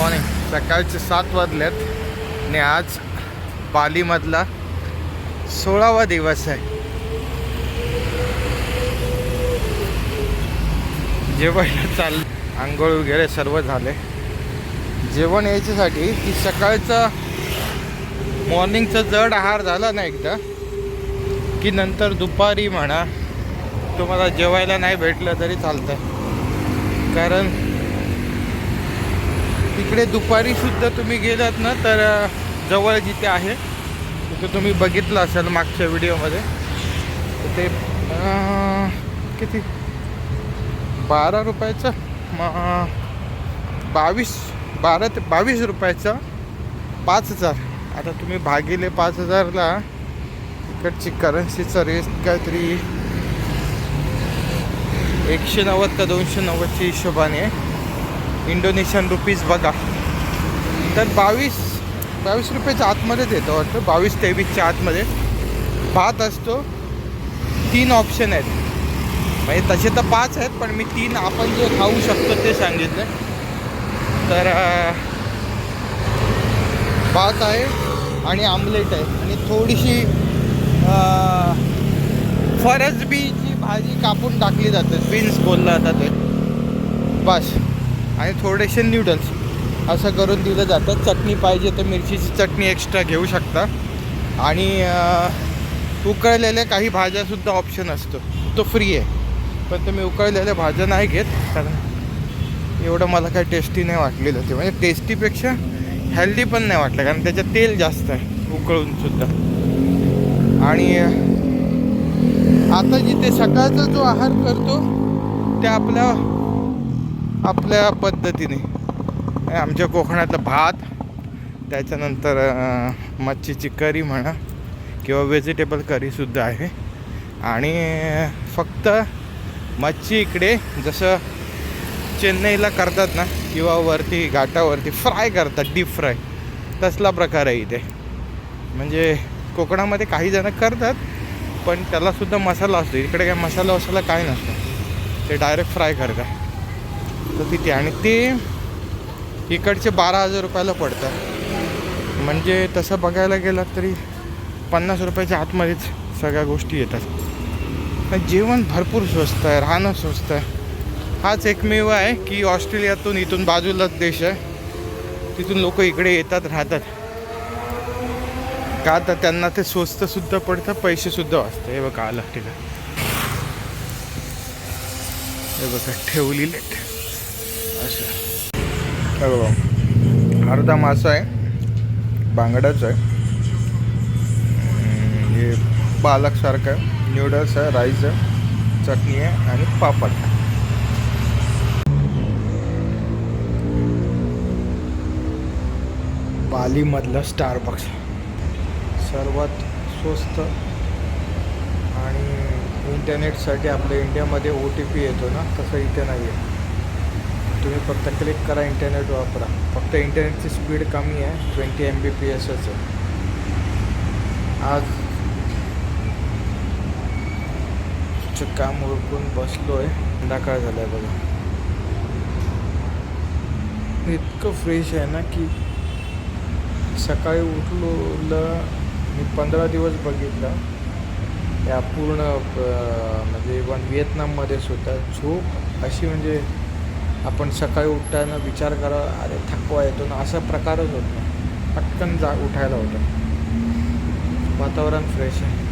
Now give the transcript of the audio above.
Morning सकाळचे सात वाजलेत आणि आज बालीमधला सोळावा दिवस आहे. जेवायला चाल आंघोळ वगैरे सर्व झाले. जेवण यायच्यासाठी की सकाळचा मॉर्निंगचा जड आहार झाला ना एकदा की नंतर दुपारी म्हणा तुम्हाला जेवायला नाही भेटलं तरी चालतं कारण इकडे दुपारी सुद्धा तुम्ही गेलात ना तर जवळ जिथे आहे तिथे तुम्ही बघितलं असेल मागच्या व्हिडिओमध्ये. ते किती? बारा रुपयाचं? मग बावीस बारा ते बावीस रुपयाचा पाच हजार. आता तुम्ही भागिले पाच हजारला इकडची करन्सीचा रेट काहीतरी एकशे नव्वद का दोनशे नव्वदच्या हिशोबाने इंडोनेशियन रुपीज बघा. तर बावीस बावीस रुपयाच्या आतमध्येच येतं वाटतं. बावीस तेवीसच्या आतमध्ये. भात असतो. तीन ऑप्शन आहेत. म्हणजे तसे तर पाच आहेत पण मी तीन आपण जे खाऊ शकतो ते सांगितलं तर भात आहे आणि आमलेट आहे. आणि थोडीशी अं, फरसबीची भाजी कापून टाकली जाते. बीन्स बोललं जातात ते बस. आणि थोडेसे न्यूडल्स असं करून दिलं जातं. चटणी पाहिजे तर मिरचीची चटणी एक्स्ट्रा घेऊ शकता. आणि उकळलेल्या काही भाज्यासुद्धा ऑप्शन असतो. तो फ्री आहे. पण तुम्ही उकळलेल्या भाज्या नाही घेत. कारण एवढं मला काही टेस्टी नाही वाटलेलं ते. म्हणजे टेस्टीपेक्षा हेल्दी पण नाही वाटलं. कारण त्याच्यात तेल जास्त आहे. उकळूनसुद्धा आणि आता जिथे सकाळचा जो आहार करतो ते आपल्या आपल्या पद्धतीने. आमच्या कोकणातलं भात त्याच्यानंतर मच्छीची करी म्हणा किंवा व्हेजिटेबल करीसुद्धा आहे. आणि फक्त मच्छी इकडे जसं चेन्नईला करतात ना किंवा वरती घाटावरती फ्राय करतात डीप फ्राय तसला प्रकार आहे इथे. म्हणजे कोकणामध्ये काही जणं करतात पण त्यालासुद्धा मसाला असतो. इकडे काय मसाला वसाला काय नसतं. ते डायरेक्ट फ्राय करतात. तर तिथे. आणि ते इकडचे बारा हजार रुपयाला पडतात म्हणजे तसं बघायला गेलात तरी पन्नास रुपयाच्या आतमध्येच सगळ्या गोष्टी येतात. जेवण भरपूर स्वस्त आहे राहणं स्वस्त आहे. हाच एकमेव आहे की ऑस्ट्रेलियातून इथून बाजूलाच देश आहे. तिथून लोक इकडे येतात राहतात. का तर त्यांना ते स्वस्तसुद्धा पडतं पैसेसुद्धा वाचतं हे बघा आलं ठीक आहे हे बघा ठेवली लेट असं बघा. अर्धा मासा आहे. बांगडाच आहे. हे पालकसारखं आहे. न्यूडल्स आहे राईस आहे चटणी आहे आणि पापड. बालीमधलं स्टारबक्स सर्वात स्वस्त आणि इंटरनेटसाठी आपल्या इंडियामध्ये ओ टी पी येतो ना तसं इथे नाही आहे तुम्ही फक्त क्लिक करा इंटरनेट वापरा. फक्त इंटरनेटची स्पीड कमी आहे ट्वेंटी एम बी पी एसच आज चं काम उरकून बसलो आहे संध्याकाळ झालं आहे बघा. इतकं फ्रेश आहे ना की सकाळी उठलो मी पंधरा दिवस बघितलं. या पूर्ण म्हणजे इवन व्हिएतनाममध्ये सुद्धा झोप अशी म्हणजे आपण सकाळी उठताना विचार करा अरे थकवा येतो ना असा प्रकारच होत. नाही पटकन जा उठायला होतं. वातावरण फ्रेश आहे.